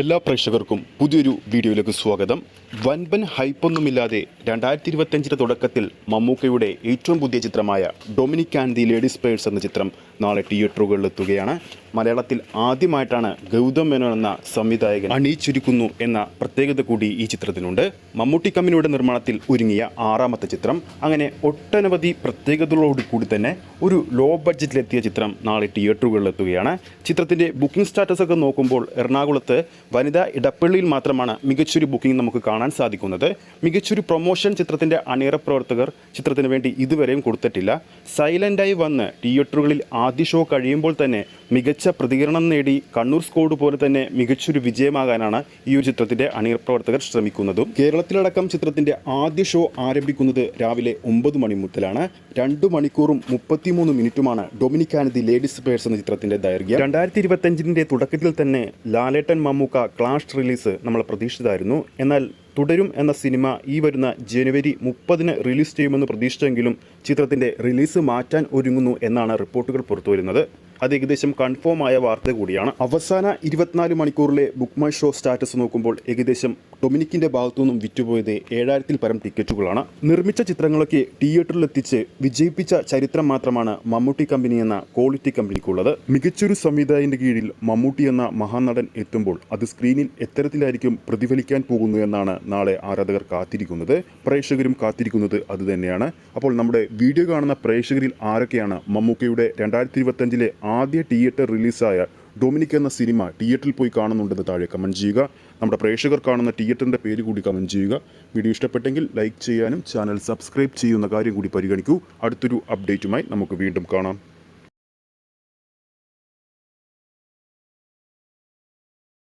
എല്ലാ പ്രേക്ഷകർക്കും പുതിയൊരു വീഡിയോയിലേക്ക് സ്വാഗതം. വൻപൻ ഹൈപ്പൊന്നുമില്ലാതെ രണ്ടായിരത്തി ഇരുപത്തഞ്ചിന്റെ തുടക്കത്തിൽ മമ്മൂക്കയുടെ ഏറ്റവും പുതിയ ചിത്രമായ Dominic and the ladies purse എന്ന ചിത്രം നാളെ തിയേറ്ററുകളിൽ എത്തുകയാണ്. മലയാളത്തിൽ ആദ്യമായിട്ടാണ് ഗൗതം മേനോൻ എന്ന സംവിധായകൻ അണിയിച്ചിരിക്കുന്നു എന്ന പ്രത്യേകത കൂടി ഈ ചിത്രത്തിനുണ്ട് മമ്മൂട്ടി കമ്പനിയുടെ നിർമ്മാണത്തിൽ ഒരുങ്ങിയ ആറാമത്തെ ചിത്രം. അങ്ങനെ ഒട്ടനവധി പ്രത്യേകതകളോട് കൂടി തന്നെ ഒരു ലോ ബഡ്ജറ്റിലെത്തിയ ചിത്രം നാളെ തിയേറ്ററുകളിൽ എത്തുകയാണ്. ചിത്രത്തിന്റെ ബുക്കിംഗ് സ്റ്റാറ്റസ് ഒക്കെ നോക്കുമ്പോൾ എറണാകുളത്ത് വനിതാ ഇടപ്പള്ളിയിൽ മാത്രമാണ് മികച്ചൊരു ബുക്കിംഗ് നമുക്ക് കാണാൻ സാധിക്കുന്നത്. മികച്ചൊരു പ്രൊമോഷൻ ചിത്രത്തിന്റെ അണിയറ പ്രവർത്തകർ ചിത്രത്തിന് വേണ്ടി ഇതുവരെയും കൊടുത്തിട്ടില്ല. സൈലന്റായി വന്ന് തിയേറ്ററുകളിൽ ആദ്യ ഷോ കഴിയുമ്പോൾ തന്നെ മികച്ച പ്രതികരണം നേടി കണ്ണൂർ സ്കോഡ് പോലെ തന്നെ മികച്ചൊരു വിജയമാകാനാണ് ഈ ഒരു ചിത്രത്തിന്റെ അണിയർ പ്രവർത്തകർ ശ്രമിക്കുന്നതും. കേരളത്തിലടക്കം ചിത്രത്തിന്റെ ആദ്യ ഷോ ആരംഭിക്കുന്നത് രാവിലെ ഒമ്പത് മണി മുതലാണ്. രണ്ടു മണിക്കൂറും മുപ്പത്തിമൂന്ന് മിനിറ്റുമാണ് Dominic and the ladies purse എന്ന ചിത്രത്തിന്റെ ദൈർഘ്യം. രണ്ടായിരത്തി ഇരുപത്തഞ്ചിന്റെ തുടക്കത്തിൽ തന്നെ ലാലേട്ടൻ മമ്മൂക്ക ക്ലാഷ് റിലീസ് നമ്മൾ പ്രതീക്ഷിച്ചതായിരുന്നു. എന്നാൽ തുടരും എന്ന സിനിമ ഈ വരുന്ന ജനുവരി മുപ്പതിന് റിലീസ് ചെയ്യുമെന്ന് പ്രതീക്ഷിച്ചെങ്കിലും ചിത്രത്തിന്റെ റിലീസ് മാറ്റാൻ ഒരുങ്ങുന്നു എന്നാണ് റിപ്പോർട്ടുകൾ പുറത്തുവരുന്നത്. അത് ഏകദേശം കൺഫേം ആയ വാർത്ത കൂടിയാണ്. അവസാന ഇരുപത്തിനാല് മണിക്കൂറിലെ ബുക്ക് മൈ ഷോ സ്റ്റാറ്റസ് നോക്കുമ്പോൾ ഏകദേശം ഡൊമിനിക്കിന്റെ ഭാഗത്തു നിന്നും വിറ്റുപോയത് ഏഴായിരത്തിൽ പരം ടിക്കറ്റുകളാണ്. നിർമ്മിച്ച ചിത്രങ്ങളൊക്കെ തിയേറ്ററിൽ എത്തിച്ച് വിജയിപ്പിച്ച ചരിത്രം മാത്രമാണ് മമ്മൂട്ടി കമ്പനി എന്ന ക്വാളിറ്റി കമ്പനിക്കുള്ളത് മികച്ചൊരു സംവിധായകന്റെ കീഴിൽ മമ്മൂട്ടി എന്ന മഹാനടൻ എത്തുമ്പോൾ അത് സ്ക്രീനിൽ എത്തരത്തിലായിരിക്കും പ്രതിഫലിക്കാൻ പോകുന്നു എന്നാണ് നാളെ ആരാധകർ കാത്തിരിക്കുന്നത്. പ്രേക്ഷകരും കാത്തിരിക്കുന്നത് അതുതന്നെയാണ് അപ്പോൾ നമ്മുടെ വീഡിയോ കാണുന്ന പ്രേക്ഷകരിൽ ആരൊക്കെയാണ് മമ്മൂക്കയുടെ രണ്ടായിരത്തി ഇരുപത്തഞ്ചിലെ ആദ്യ തിയേറ്റർ റിലീസായ ഡൊമിനിക് എന്ന സിനിമ തിയേറ്ററിൽ പോയി കാണുന്നുണ്ടെന്ന് താഴെ കമന്റ് ചെയ്യുക. നമ്മുടെ പ്രേക്ഷകർ കാണുന്ന തിയേറ്ററിന്റെ പേര് കൂടി കമന്റ് ചെയ്യുക. വീഡിയോ ഇഷ്ടപ്പെട്ടെങ്കിൽ ലൈക്ക് ചെയ്യാനും ചാനൽ സബ്സ്ക്രൈബ് ചെയ്യുന്ന കാര്യം കൂടി പരിഗണിക്കൂ. അടുത്തൊരു അപ്ഡേറ്റുമായി നമുക്ക് വീണ്ടും കാണാം.